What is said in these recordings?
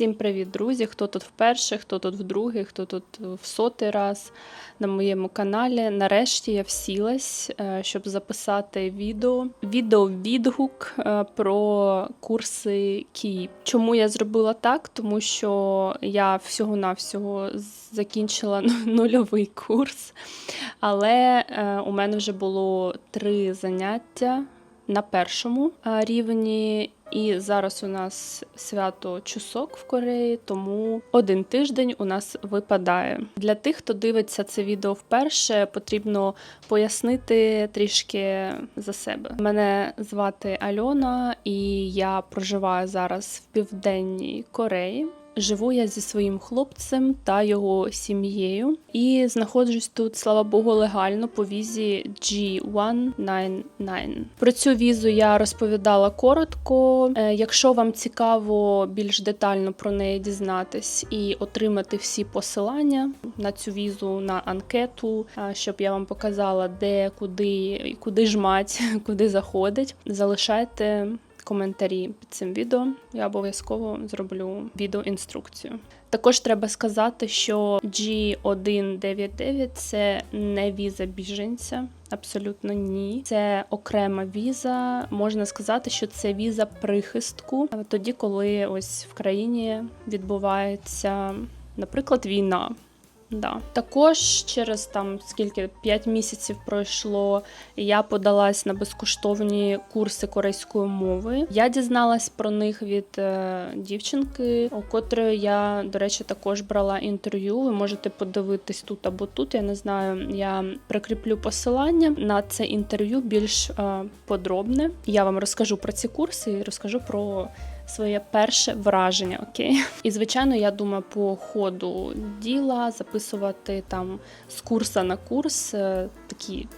Всім привіт, друзі! Хто тут вперше, хто тут вдруге, хто тут в сотий раз на моєму каналі. Нарешті я всілась, е, щоб записати відео. Відео відгук е, про курси Київ. Чому я зробила так? Тому що я всього-навсього закінчила нульовий курс, але е, у мене вже було три заняття на першому рівні. І зараз у нас свято чусок в Кореї, тому один тиждень у нас випадає. Для тих, хто дивиться це відео вперше, потрібно пояснити трішки за себе. Мене звати Альона, і я проживаю зараз в південній Кореї. Живу я зі своїм хлопцем та його сім'єю, і знаходжусь тут, слава Богу, легально по візі G199. Про цю візу я розповідала коротко. Е, Якщо вам цікаво більш детально про неї дізнатись і отримати всі посилання на цю візу, на анкету, е, щоб я вам показала, де, куди, куди жмать, куди заходить, залишайте коментарі під цим відео. Я обов'язково зроблю відеоінструкцію. Також треба сказати, що G199 це не віза біженця. Абсолютно ні. Це окрема віза. Можна сказати, що це віза прихистку. Тоді, коли ось в країні відбувається, наприклад, війна. Да. Також через там скільки 5 місяців пройшло, я подалась на безкоштовні курси корейської мови. Я дізналась про них від е, дівчинки, у котрої я, до речі, також брала інтерв'ю. Ви можете подивитись тут або тут. Я не знаю. Я прикріплю посилання на це інтерв'ю більш е, подробне. Я вам розкажу про ці курси і розкажу про своє перше враження, окей? І звичайно, я думаю, по ходу діла записувати там з курса на курс е, такі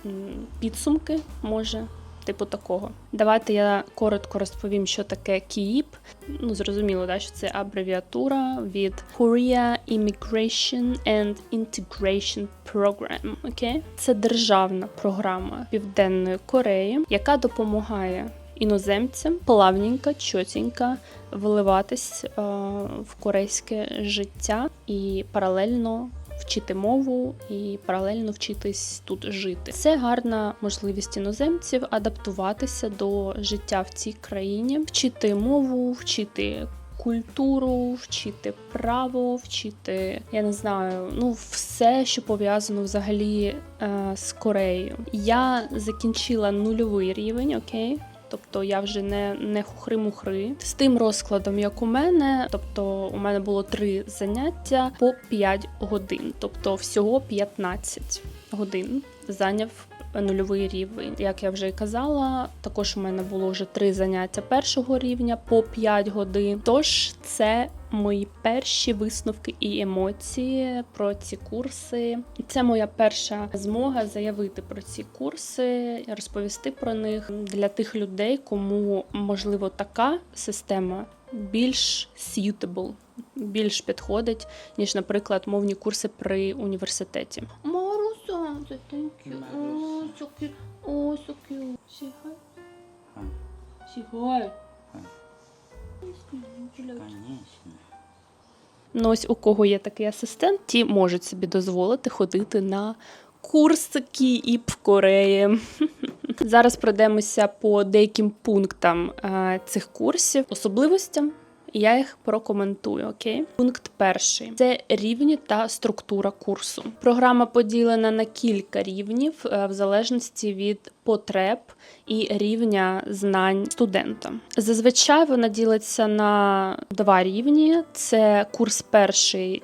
підсумки, може. Типу такого. Давайте я коротко розповім, що таке КІІП. Ну, зрозуміло, да, що це абревіатура від Korea Immigration and Integration Program. Окей? Це державна програма Південної Кореї, яка допомагає іноземцям плавненько, чотенько вливатись е, в корейське життя і паралельно вчити мову і паралельно вчитись тут жити. Це гарна можливість іноземців адаптуватися до життя в цій країні, вчити мову, вчити. Культуру, вчити право, вчити, я не знаю, ну все, що пов'язано взагалі е, з Кореєю. Я закінчила нульовий рівень, окей. Тобто я вже не не хухри-мухри з тим розкладом, як у мене. Тобто, у мене було три заняття по 5 годин, тобто всього 15 годин зайняв нульовий рівень. Як я вже і казала, також у мене було вже три заняття першого рівня по 5 годин. Тож це мої перші висновки і емоції про ці курси. Це моя перша змога заявити про ці курси, розповісти про них для тих людей, кому можливо така система більш suitable, більш підходить, ніж, наприклад, мовні курси при університеті. Маруса, thank you. Oh, so cute. Oh, so cute. Say hi. Hi. Say hi. Hi. Конечно. Ну, ось у кого є такий асистент, ті можуть собі дозволити ходити на курс Київ в Кореї. Зараз пройдемося по деяким пунктам е, цих курсів, особливостям. І Я їх прокоментую. Окей, пункт перший це рівні та структура курсу. Програма поділена на кілька рівнів е, в залежності від потреб і рівня знань студента. Зазвичай вона ділиться на два рівні: це курс перший.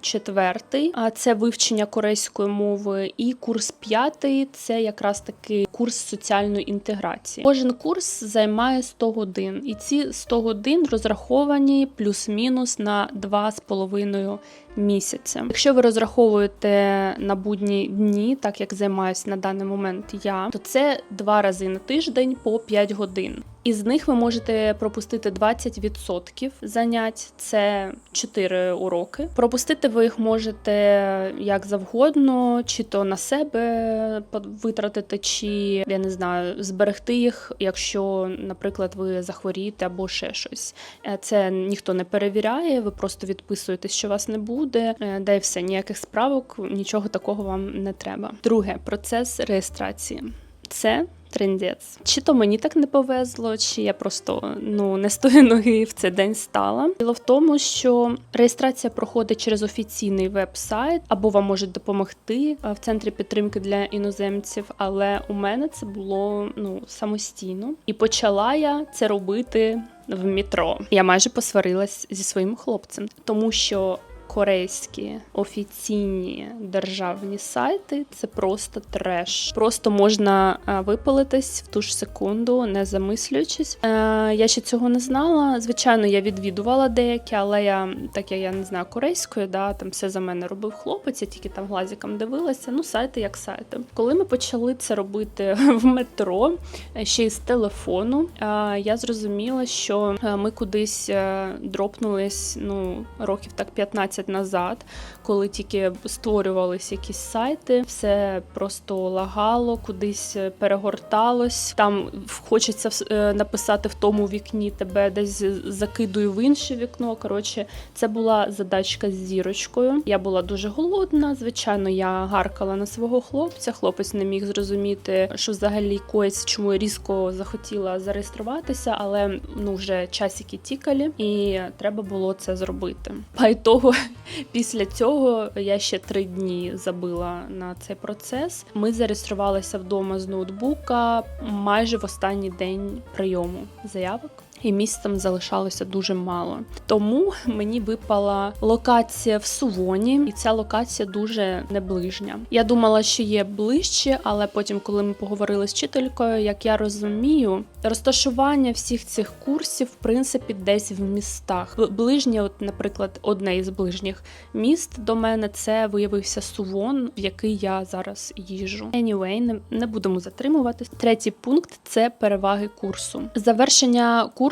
Четвертий, а це вивчення корейської мови, і курс п'ятий це якраз таки курс соціальної інтеграції. Кожен курс займає 100 годин, і ці 100 годин розраховані плюс-мінус на 2,5 місяця. Якщо ви розраховуєте на будні дні, так як займаюся на даний момент я, то це два рази на тиждень по 5 годин. Із них ви можете пропустити 20% занять, це 4 уроки Пропустити ви їх можете як завгодно, чи то на себе витратити, чи я не знаю, зберегти їх, якщо, наприклад, ви захворієте або ще щось. Е, Це ніхто не перевіряє, ви просто відписуєтесь, що вас не буде, е, да і все, ніяких справок, нічого такого вам не треба. Друге процес реєстрації. Це трендець. Чи то мені так не повезло, чи я просто ну не з ноги в цей день стала. Діло в тому, що реєстрація проходить через офіційний веб-сайт, або вам можуть допомогти е, в центрі підтримки для іноземців. Але у мене це було ну самостійно, і почала я це робити в метро. Я майже посварилась зі своїм хлопцем, тому що. Корейські офіційні державні сайти це просто треш. Просто можна е, випалитись в ту ж секунду, не замислюючись. Е, я ще цього не знала. Звичайно, я відвідувала деякі, але я так як я не знаю корейської, да там все за мене робив хлопець, я тільки там глазиком дивилася. Ну, сайти як сайти. Коли ми почали це робити в метро, е, ще й з телефону, е, я зрозуміла, що е, ми кудись дропнулись ну років так 15 назад, коли тільки створювалися якісь сайти, все просто лагало, кудись е, перегорталось. Там хочеться е, написати в тому вікні, тебе десь закидую в інше вікно. Коротше, це була задачка з зірочкою. Я була дуже голодна. Звичайно, я гаркала на свого хлопця. Хлопець не міг зрозуміти, що взагалі коїться, чому я різко захотіла зареєструватися, але ну вже часики тікалі, і треба було це зробити. По ітогу, після цього я ще три дні забила на цей процес. Ми зареєструвалися вдома з ноутбука майже в останній день прийому заявок. І місць там залишалося дуже мало. Тому мені випала локація в Сувоні, і ця локація дуже неближня. Я думала, що є ближче, але потім, коли ми поговорили з вчителькою, як я розумію, розташування всіх цих курсів, в принципі, десь в містах. Ближнє, от, наприклад, одне із ближніх міст до мене це виявився Сувон, в який я зараз їжджу. Anyway, не, не будемо затримуватись. Третій пункт це переваги курсу. Завершення курсу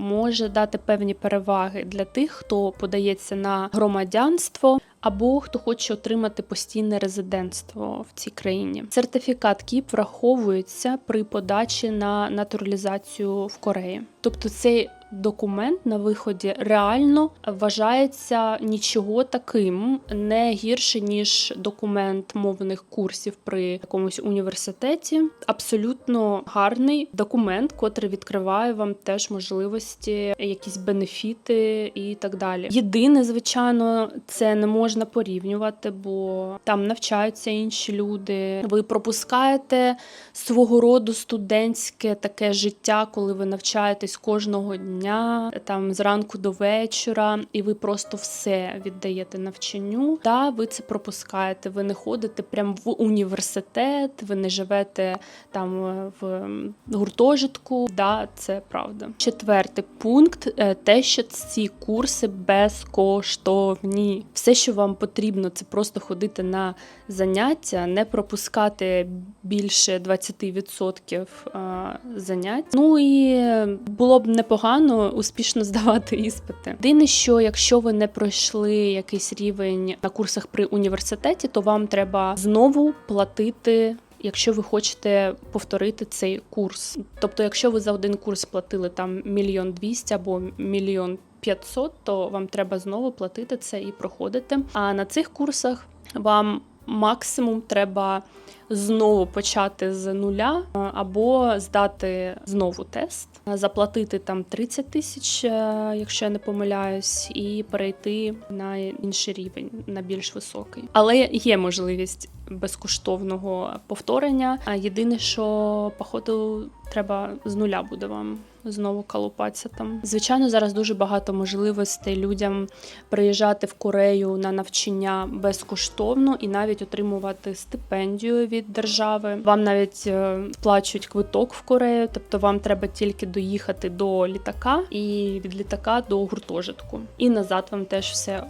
може дати певні переваги для тих, хто подається на громадянство. Або хто хоче отримати постійне резидентство в цій країні. Сертифікат КІП враховується при подачі на натуралізацію в Кореї. Тобто цей документ на виході реально вважається нічого таким, не гірше ніж документ мовних курсів при якомусь університеті. Абсолютно гарний документ, котрий відкриває вам теж можливості, якісь бенефіти і так далі. Єдине, звичайно, це не можна порівнювати, бо там навчаються інші люди. Ви пропускаєте свого роду студентське таке життя, коли ви навчаєтесь кожного дня, там зранку до вечора, і ви просто все віддаєте навчанню. Та ви це пропускаєте. Ви не ходите прямо в університет, ви не живете там е, в гуртожитку. Да, це правда. Четвертий пункт е, те, що ці курси безкоштовні. Все, що вам потрібно, це просто ходити на заняття, не пропускати більше 20% е, занять. Ну і було б непогано успішно здавати іспити. Єдине, що якщо ви не пройшли якийсь рівень на курсах при університеті, то вам треба знову платити. Якщо ви хочете повторити цей курс, тобто, якщо ви за один курс платили там мільйон двісті або мільйон п'ятсот, то вам треба знову платити це і проходити. А на цих курсах вам максимум треба знову почати з нуля е, або здати знову тест, заплатити там 30 тисяч, е, якщо я не помиляюсь, і перейти на інший рівень, на більш високий. Але є можливість безкоштовного повторення. А єдине, що походу треба з нуля буде вам знову колупатися там. Звичайно, зараз дуже багато можливостей людям приїжджати в Корею на навчання безкоштовно і навіть отримувати стипендію від держави. Вам навіть е, сплачують квиток в Корею, тобто вам треба тільки доїхати до літака і від літака до гуртожитку. І назад вам теж все е,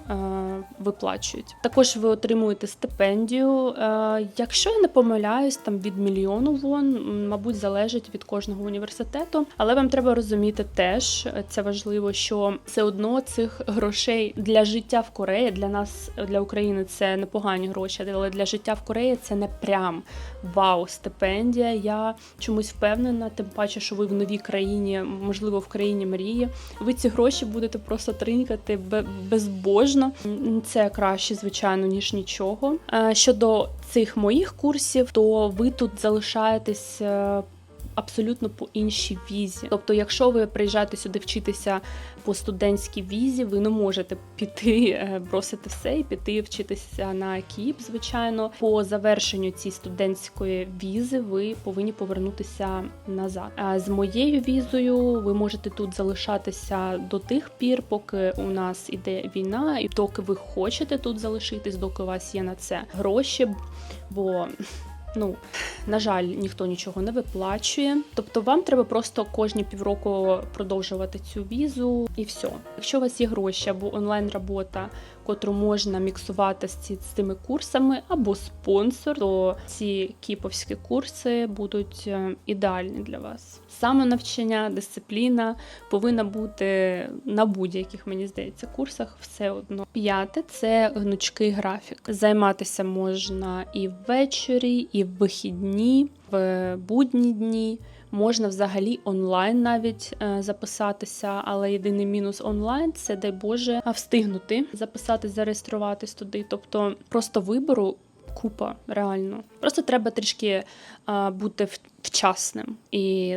виплачують. Також ви отримуєте стипендію. Е, якщо я не помиляюсь, там від мільйону вон, мабуть, залежить від кожного університету, але вам треба Треба розуміти теж, це важливо, що все одно цих грошей для життя в Кореї для нас, для України, це непогані гроші, але для життя в Кореї це не прям вау, стипендія. Я чомусь впевнена, тим паче, що ви в новій країні, можливо, в країні мрії. Ви ці гроші будете просто тринькати бе- безбожно. Це краще, звичайно, ніж нічого. Е, Щодо цих моїх курсів, то ви тут залишаєтесь. Абсолютно по іншій візі. Тобто, якщо ви приїжджаєте сюди вчитися по студентській візі, ви не можете піти, е, бросити все і піти вчитися на КІП, звичайно. По завершенню цієї студентської візи ви повинні повернутися назад. А з моєю візою ви можете тут залишатися до тих пір, поки у нас іде війна, і доки ви хочете тут залишитись, доки у вас є на це гроші. Бо Ну, на жаль, ніхто нічого не виплачує. Тобто вам треба просто кожні півроку продовжувати цю візу і все. Якщо у вас є гроші або онлайн-робота, котру можна міксувати з, ці, цими курсами, або спонсор, то ці кіповські курси будуть е, ідеальні для вас. Самонавчання, дисципліна повинна бути на будь-яких, мені здається, курсах все одно. П'яте це гнучкий графік. Займатися можна і ввечері, і в вихідні, в будні дні. Можна взагалі онлайн навіть е, записатися, але єдиний мінус онлайн це дай Боже встигнути записатись, зареєструватись туди. Тобто просто вибору купа реально. Просто треба трішки бути вчасним і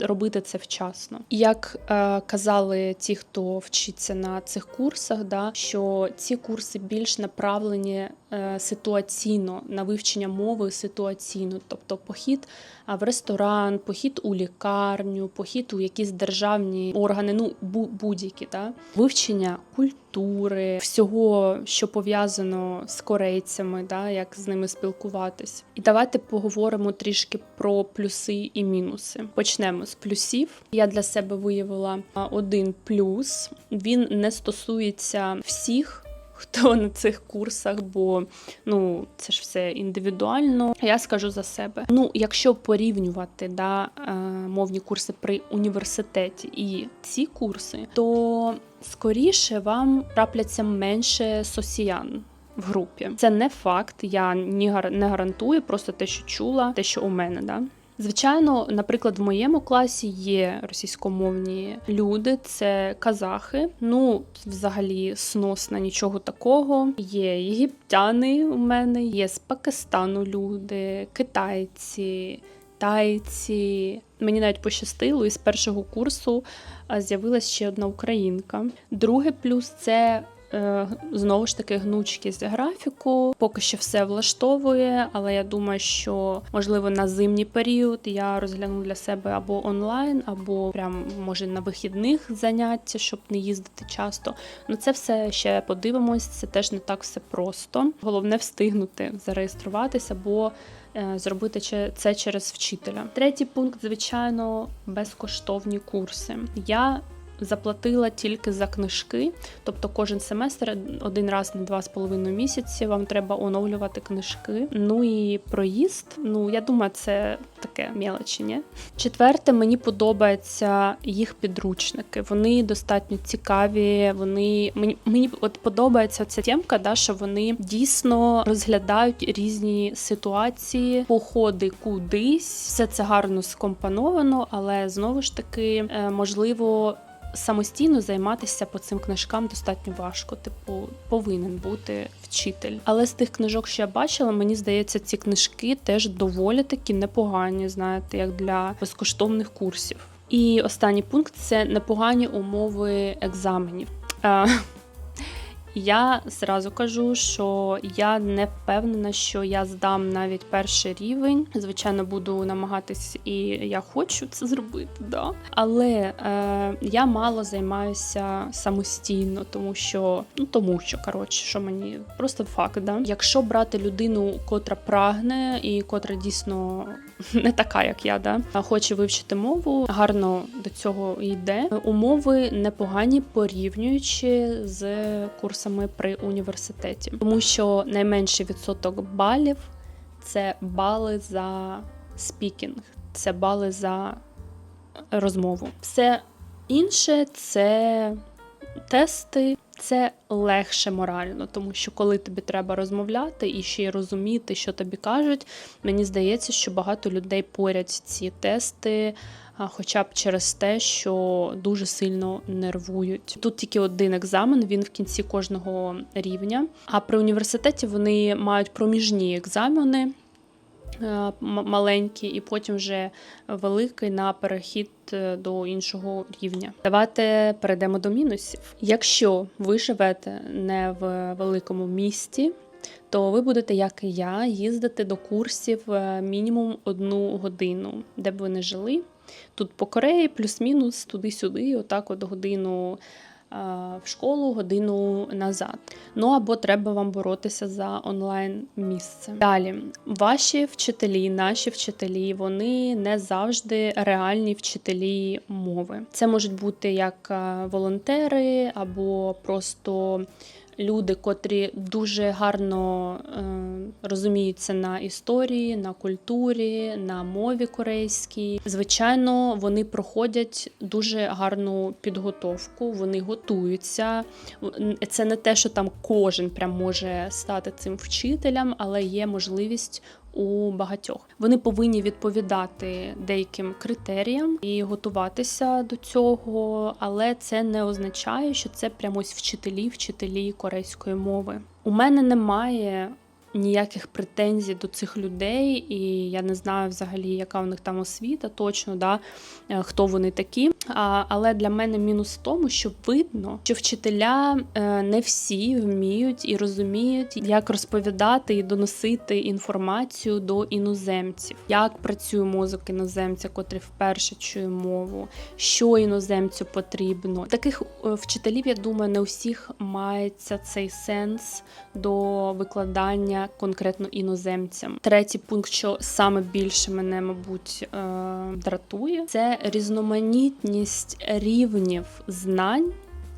робити це вчасно. Як е, казали ті, хто вчиться на цих курсах, да, що ці курси більш направлені е, ситуаційно на вивчення мови ситуаційно, тобто похід в ресторан, похід у лікарню, похід у якісь державні органи, ну бу- будь-які, да? вивчення культури, всього, що пов'язано з корейцями, да? як з ними спілкуватись. І давайте поговоримо трішки про плюси і мінуси. Почнемо з плюсів. Я для себе виявила один плюс. Він не стосується всіх. Хто на цих курсах, бо ну це ж все індивідуально. Я скажу за себе. Ну, якщо порівнювати да, е, мовні курси при університеті і ці курси, то скоріше вам трапляться менше сосіян. В групі це не факт. Я ні не гарантую, просто те, що чула, те, що у мене, да. Звичайно, наприклад, в моєму класі є російськомовні люди, це казахи. Ну, взагалі, сносно нічого такого. Є єгиптяни у мене, є з Пакистану люди, китайці, тайці. Мені навіть пощастило, і з першого курсу з'явилася ще одна українка. Другий плюс це Знову ж таки, гнучкість графіку. Поки що все влаштовує, але я думаю, що можливо на зимній період я розгляну для себе або онлайн, або прям може на вихідних заняття, щоб не їздити часто. Ну це все ще подивимось. Це теж не так все просто. Головне встигнути зареєструватися, або е, зробити це через вчителя. Третій пункт, звичайно, безкоштовні курси. Я заплатила тільки за книжки, тобто кожен семестр один раз на два з половиною місяці вам треба оновлювати книжки. Ну і проїзд. Ну я думаю, це таке мелочі, ні? Четверте, мені подобаються їх підручники. Вони достатньо цікаві. Вони мені мені от подобається ця тємка, да, що вони дійсно розглядають різні ситуації, походи кудись. Все це гарно скомпоновано, але знову ж таки, е, можливо. Самостійно займатися по цим книжкам достатньо важко, типу, повинен бути вчитель. Але з тих книжок, що я бачила, мені здається, ці книжки теж доволі такі непогані, знаєте, як для безкоштовних курсів. І останній пункт це непогані умови екзаменів. Я зразу кажу, що я не впевнена, що я здам навіть перший рівень. Звичайно, буду намагатись, і я хочу це зробити, да. Але е, я мало займаюся самостійно, тому що ну тому що коротше, що мені просто факт, да. Якщо брати людину, котра прагне і котра дійсно не така, як я, да, хоче вивчити мову, гарно до цього йде. Умови непогані порівнюючи з курсами при університеті, тому що найменший відсоток балів це бали за спікінг, це бали за розмову. Все інше це тести. Це легше морально, тому що коли тобі треба розмовляти і ще й розуміти, що тобі кажуть, мені здається, що багато людей порять ці тести, хоча б через те, що дуже сильно нервують. Тут тільки один екзамен, він в кінці кожного рівня. А при університеті вони мають проміжні екзамени. Е, Маленький, і потім вже великий на перехід е, до іншого рівня. Давайте перейдемо до мінусів. Якщо ви живете не в великому місті, то ви будете, як і я, їздити до курсів е, мінімум одну годину, де б ви не жили. Тут по Кореї плюс-мінус туди-сюди, отак от годину в школу, годину назад. Ну або треба вам боротися за онлайн місце. Далі, ваші вчителі, наші вчителі, вони не завжди реальні вчителі мови. Це можуть бути як е, волонтери або просто. Люди, котрі дуже гарно е, розуміються на історії, на культурі, на мові корейській. Звичайно, вони проходять дуже гарну підготовку, вони готуються. Це не те, що там кожен прям може стати цим вчителем, але є можливість у багатьох. Вони повинні відповідати деяким критеріям і готуватися до цього, але це не означає, що це прямо ось вчителі, вчителі корейської мови. У мене немає. Ніяких претензій до цих людей, і я не знаю взагалі, яка у них там освіта, точно да, е, хто вони такі. А, але для мене мінус в тому, що видно, що вчителя е, не всі вміють і розуміють, як розповідати і доносити інформацію до іноземців, як працює мозок іноземця, котрий вперше чує мову, що іноземцю потрібно. Таких е, вчителів, я думаю, не у всіх мається цей сенс до викладання конкретно іноземцям. Третій пункт, що саме більше мене, мабуть, е, дратує, це різноманітність рівнів знань.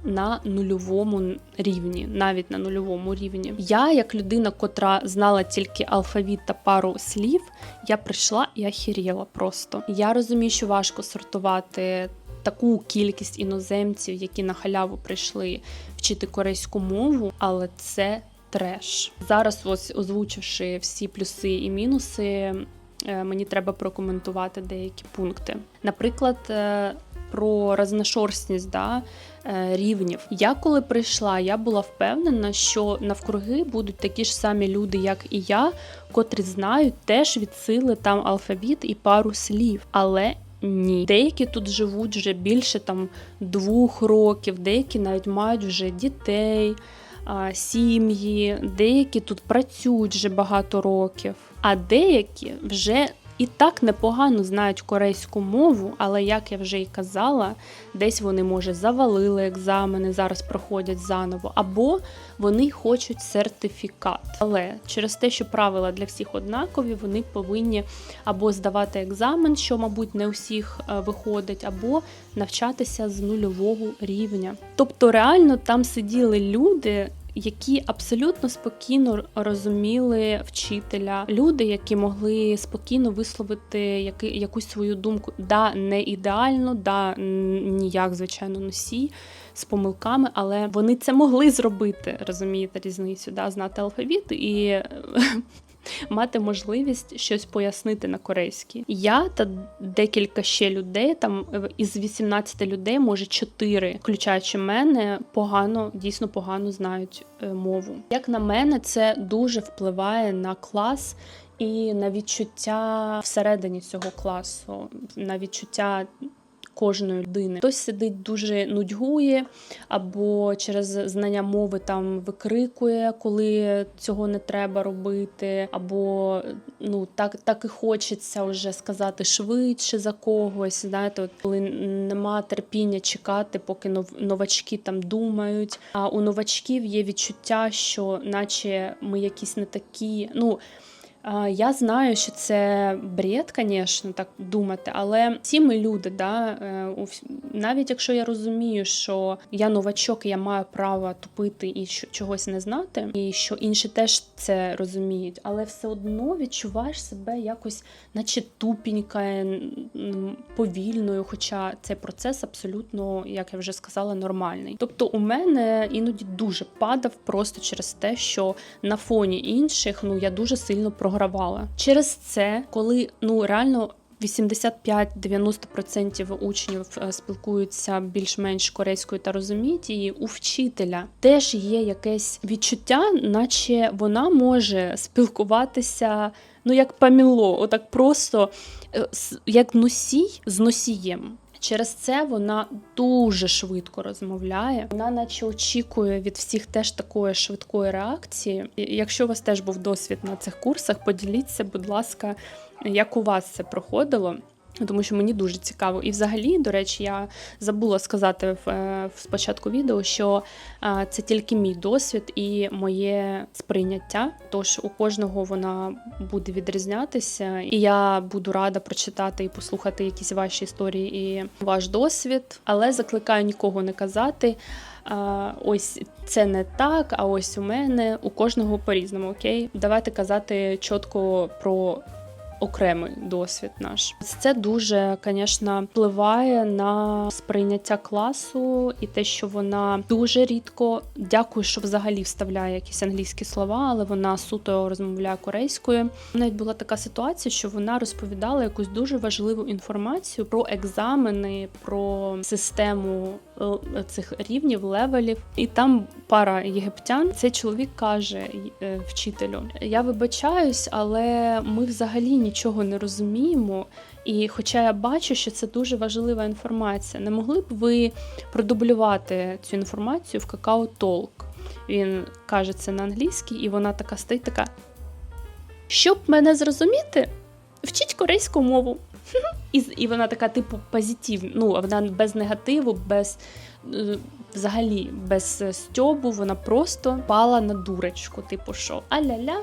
На нульовому рівні, навіть на нульовому рівні. Я, як людина, котра знала тільки алфавіт та пару слів, я прийшла і ахіріла просто. Я розумію, що важко сортувати таку кількість іноземців, які на халяву прийшли вчити корейську мову, але це треш. Зараз, ось озвучивши всі плюси і мінуси, е, мені треба прокоментувати деякі пункти. Наприклад, е, про разношорстність да, е, рівнів. Я коли прийшла, я була впевнена, що навкруги будуть такі ж самі люди, як і я, котрі знають теж від сили там алфавіт і пару слів. Але ні, деякі тут живуть вже більше там двох років, деякі навіть мають вже дітей сім'ї, деякі тут працюють вже багато років, а деякі вже і так непогано знають корейську мову, але як я вже й казала, десь вони, може, завалили екзамени, зараз проходять заново, або вони хочуть сертифікат. Але через те, що правила для всіх однакові, вони повинні або здавати екзамен, що, мабуть, не у всіх е, виходить, або навчатися з нульового рівня. Тобто, реально там сиділи люди. Які абсолютно спокійно розуміли вчителя, люди, які могли спокійно висловити якусь свою думку, да, не ідеально, да ніяк, звичайно, носій з помилками, але вони це могли зробити, розумієте, різницю, да, знати алфавіт і мати можливість щось пояснити на корейській. Я та декілька ще людей, там е, із 18 людей, може 4, включаючи мене, погано, дійсно погано знають е, мову. Як на мене, це дуже впливає на клас. І на відчуття всередині цього класу, на відчуття кожної людини. Хтось сидить дуже нудьгує, або через знання мови там викрикує, коли цього не треба робити, або ну так так і хочеться вже сказати швидше за когось. Знаєте, от коли нема терпіння чекати, поки новачки там думають. А у новачків є відчуття, що наче ми якісь не такі. ну Я знаю, що це бред, звісно, так думати, але всі ми люди, да, е, навіть якщо я розумію, що я новачок, і я маю право тупити і чогось не знати, і що інші теж це розуміють, але все одно відчуваєш себе якось, наче тупінька, повільною, хоча цей процес абсолютно, як я вже сказала, нормальний. Тобто у мене іноді дуже падав просто через те, що на фоні інших ну я дуже сильно програвала. Через це, коли ну реально. 85-90% учнів е, спілкуються більш-менш корейською та розуміють її. У вчителя теж є якесь відчуття, наче вона може спілкуватися ну як паміло, отак просто е, як носій з носієм. Через це вона дуже швидко розмовляє. Вона, наче очікує від всіх теж такої швидкої реакції. І Якщо у вас теж був досвід на цих курсах, поділіться, будь ласка, як у вас це проходило. Тому що мені дуже цікаво. І взагалі, до речі, я забула сказати в, е, в спочатку відео, що е, це тільки мій досвід і моє сприйняття. Тож у кожного вона буде відрізнятися, і я буду рада прочитати і послухати якісь ваші історії і ваш досвід. Але закликаю нікого не казати. А, ось це не так, а ось у мене у кожного по-різному. Окей, давайте казати чітко про окремий досвід наш. Це дуже, звісно, впливає на сприйняття класу і те, що вона дуже рідко дякую, що взагалі вставляє якісь англійські слова, але вона суто розмовляє корейською. Навіть була така ситуація, що вона розповідала якусь дуже важливу інформацію про екзамени, про систему цих рівнів, левелів. І там пара єгиптян. Цей чоловік каже е, вчителю: Я вибачаюсь, але ми взагалі нічого не розуміємо. І хоча я бачу, що це дуже важлива інформація, не могли б ви продублювати цю інформацію в какао толк? Він каже це на англійській, і вона така стоїть, така. Щоб мене зрозуміти, вчіть корейську мову. І, і вона така, типу, позитивна. Ну, вона без негативу, без е, взагалі без е, стьобу, вона просто пала на дурочку. Типу, що а-ля-ля.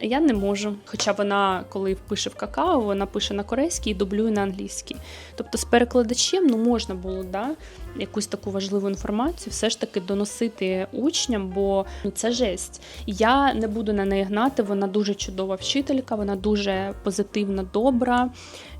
Я не можу. Хоча вона, коли пише в какао, вона пише на корейській і дублює на англійській. Тобто з перекладачем ну, можна було да, якусь таку важливу інформацію все ж таки доносити учням, бо це жесть. Я не буду на неї гнати, вона дуже чудова вчителька, вона дуже позитивна, добра.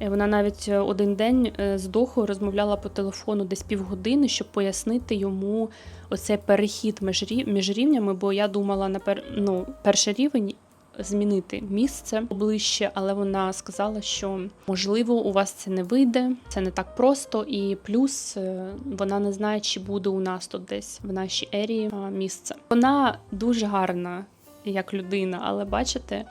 Е, Вона навіть один день е, з Дохою розмовляла по телефону десь півгодини, щоб пояснити йому оцей перехід між рівнями, бо я думала на пер... ну, перший рівень. Змінити місце ближче, але вона сказала, що можливо у вас це не вийде, це не так просто. І плюс е, вона не знає, чи буде у нас тут десь в нашій ерії місце. Вона дуже гарна як людина, але бачите,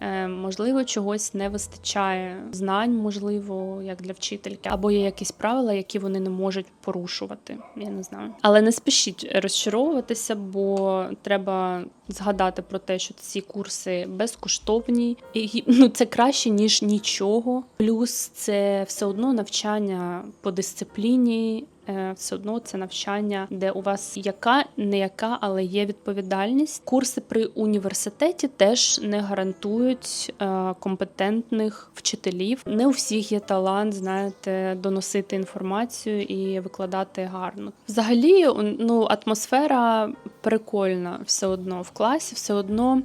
е, можливо, чогось не вистачає знань, можливо, як для вчительки, або є якісь правила, які вони не можуть порушувати. Я не знаю. Але не спішіть розчаровуватися, бо треба згадати про те, що ці курси безкоштовні, і ну це краще ніж нічого. Плюс це все одно навчання по дисципліні. Е, Все одно це навчання, де у вас яка не яка, але є відповідальність. Курси при університеті теж не гарантують е, компетентних вчителів. Не у всіх є талант, знаєте, доносити інформацію і викладати гарно. Взагалі, ну атмосфера прикольна все одно в класі, все одно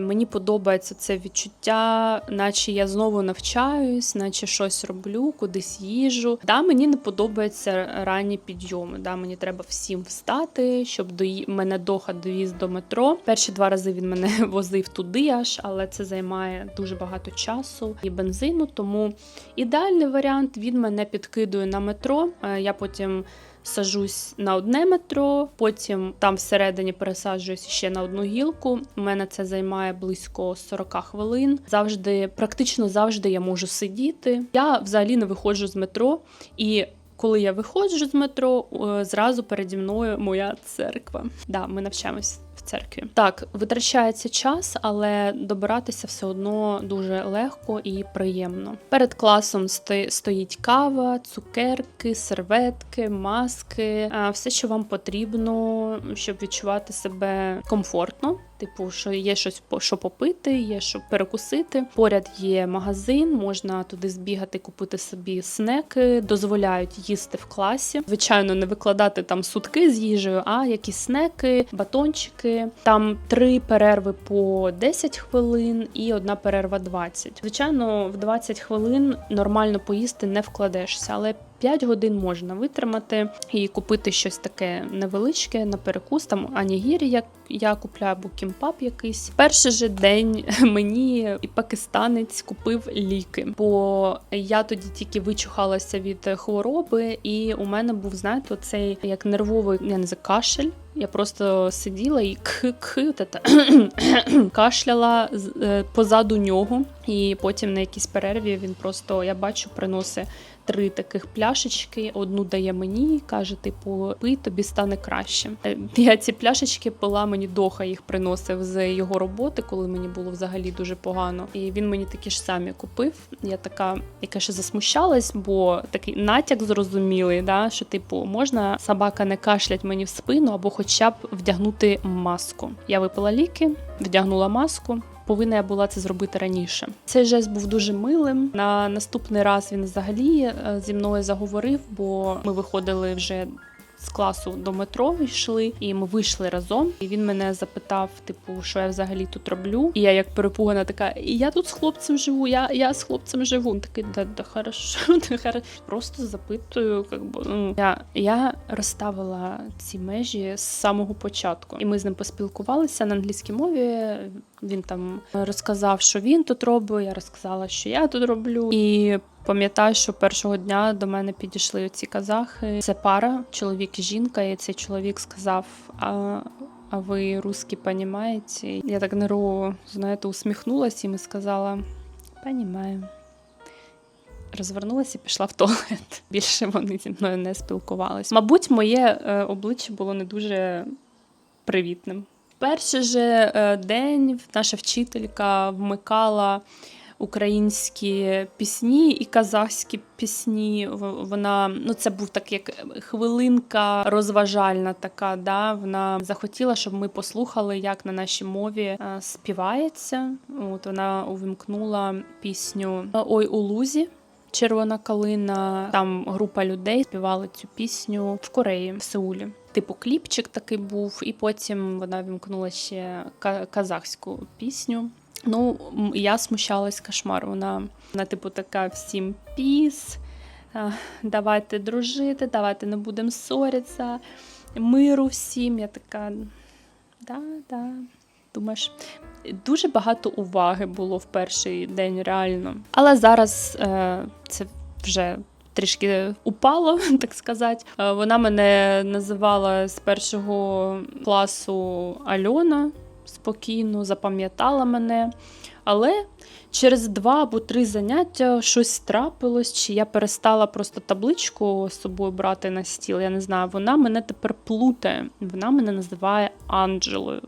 мені подобається це відчуття, наче я знову навчаюсь, наче щось роблю, кудись їжу. Да, мені не подобаються ранні підйоми. Да, мені треба всім встати, щоб дої... мене доха довіз до метро. Перші два рази він мене возив туди аж, але це займає дуже багато часу і бензину. Тому ідеальний варіант він мене підкидує на метро. Е, Я потім сажусь на одне метро, потім там всередині пересаджуюсь ще на одну гілку. У мене це займає близько 40 хвилин. Завжди, практично завжди я можу сидіти. Я взагалі не виходжу з метро і. Коли я виходжу з метро, зразу переді мною моя церква. Да, ми навчаємось в церкві. Так, витрачається час, але добиратися все одно дуже легко і приємно. Перед класом сто- стоїть кава, цукерки, серветки, маски, все, що вам потрібно, щоб відчувати себе комфортно. Типу, що є щось що попити, є що перекусити. Поряд є магазин, можна туди збігати, купити собі снеки, дозволяють їсти в класі. Звичайно, не викладати там сутки з їжею, а якісь снеки, батончики. Там три перерви по 10 хвилин і одна перерва 20. Звичайно, в 20 хвилин нормально поїсти не вкладешся, але 5 годин можна витримати і купити щось таке невеличке на перекус. Там анігірі, як я купляю, або кімпап якийсь. Перший же день мені і пакистанець купив ліки, бо я тоді тільки вичухалася від хвороби, і у мене був, знаєте, оцей як нервовий я не знаю, кашель. Я просто сиділа і к-к, кашляла е, позаду нього, і потім на якійсь перерві він просто я бачу приносить три таких пляшечки. Одну дає мені, каже: типу, пий, тобі стане краще. Е, Я ці пляшечки пила мені доха їх приносив з його роботи, коли мені було взагалі дуже погано. І він мені такі ж самі купив. Я така, яка ще засмущалась, бо такий натяк зрозумілий, да, що типу можна собака не кашлять мені в спину, або хоча б вдягнути маску. Я випила ліки, вдягнула маску. Повинна я була це зробити раніше. Цей жест був дуже милим. На наступний раз він взагалі е, зі мною заговорив, бо ми виходили вже з класу до метро, йшли, і ми вийшли разом. І він мене запитав, типу, що я взагалі тут роблю. І я як перепугана, така, і я тут з хлопцем живу, я, я з хлопцем живу. Він такий, да, да, хорошо, да, хорошо. Просто запитую, как би, ну, я, я розставила ці межі з самого початку. І ми з ним поспілкувалися на англійській мові. Він там розказав, що він тут робить. Я розказала, що я тут роблю. І пам'ятаю, що першого дня до мене підійшли ці казахи. Це пара, чоловік і жінка. І цей чоловік сказав: А, а ви русські понімаєте? Я так нервово, знаєте, усміхнулася і сказала: Понімаю. Розвернулася і пішла в туалет. Більше вони зі мною не спілкувалися. Мабуть, моє е, обличчя було не дуже привітним. Перший же е, день наша вчителька вмикала українські пісні і казахські пісні. Вона ну це був так як хвилинка розважальна така. Да? Вона захотіла, щоб ми послухали, як на нашій мові е, співається. От вона увімкнула пісню Ой у лузі. Червона калина, там група людей співали цю пісню в Кореї, в Сеулі. Типу кліпчик такий був, і потім вона вімкнула ще казахську пісню. Ну, я смущалась кошмар. Вона, вона типу, така всім піс. Давайте дружити, давайте не будемо ссоритися. Миру всім. Я така. Да, да. Думаєш, дуже багато уваги було в перший день, реально. Але зараз е, це вже трішки упало, так сказати. Е, Вона мене називала з першого класу Альона спокійно, запам'ятала мене. Але через два або три заняття щось трапилось, чи я перестала просто табличку з собою брати на стіл. Я не знаю, вона мене тепер плутає. Вона мене називає Анджелою.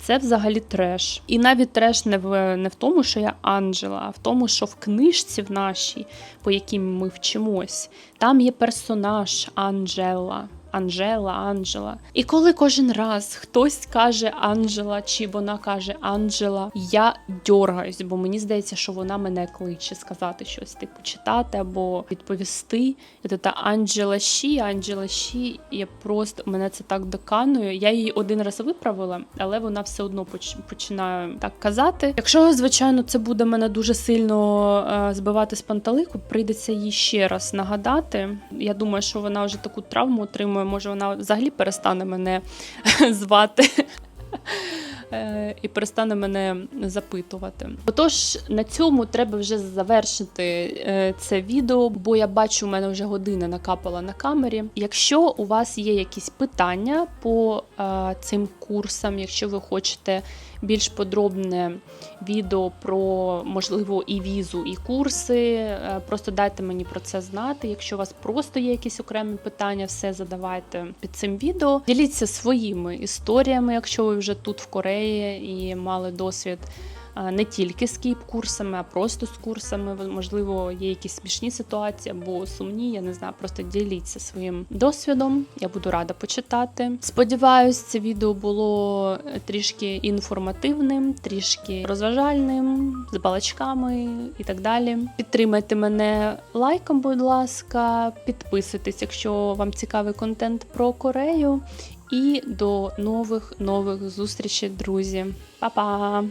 Це взагалі треш. І навіть треш не в не в тому, що я Анджела, а в тому, що в книжці в нашій, по якій ми вчимось, там є персонаж Анджела. Анжела, Анджела. І коли кожен раз хтось каже Анджела, чи вона каже Анджела, я дьоргаюсь, бо мені здається, що вона мене кличе сказати щось, типу читати або відповісти. І та Анджела Ші, Анджела Ші. Я просто мене це так доканує. Я її один раз виправила, але вона все одно поч- починає так казати. Якщо, звичайно, це буде мене дуже сильно е, збивати з пантелику, прийдеться їй ще раз нагадати. Я думаю, що вона вже таку травму отримує. Може, вона взагалі перестане мене звати. Е, і перестане мене запитувати. Отож, на цьому треба вже завершити е, це відео, бо я бачу, у мене вже година накапала на камері. Якщо у вас є якісь питання по е, цим курсам, якщо ви хочете більш подробне відео про можливо і візу, і курси, просто дайте мені про це знати. Якщо у вас просто є якісь окремі питання, все задавайте під цим відео. Діліться своїми історіями, якщо ви вже тут в Кореї і мали досвід не тільки з кіп-курсами, а просто з курсами. Можливо, є якісь смішні ситуації або сумні. Я не знаю, просто діліться своїм досвідом. Я буду рада почитати. Сподіваюсь, це відео було е, трішки інформативним, трішки розважальним, з балачками і так далі. Підтримайте мене лайком, будь ласка, підписуйтесь, якщо вам цікавий контент про Корею. І до нових нових зустрічей, друзі. Па-па!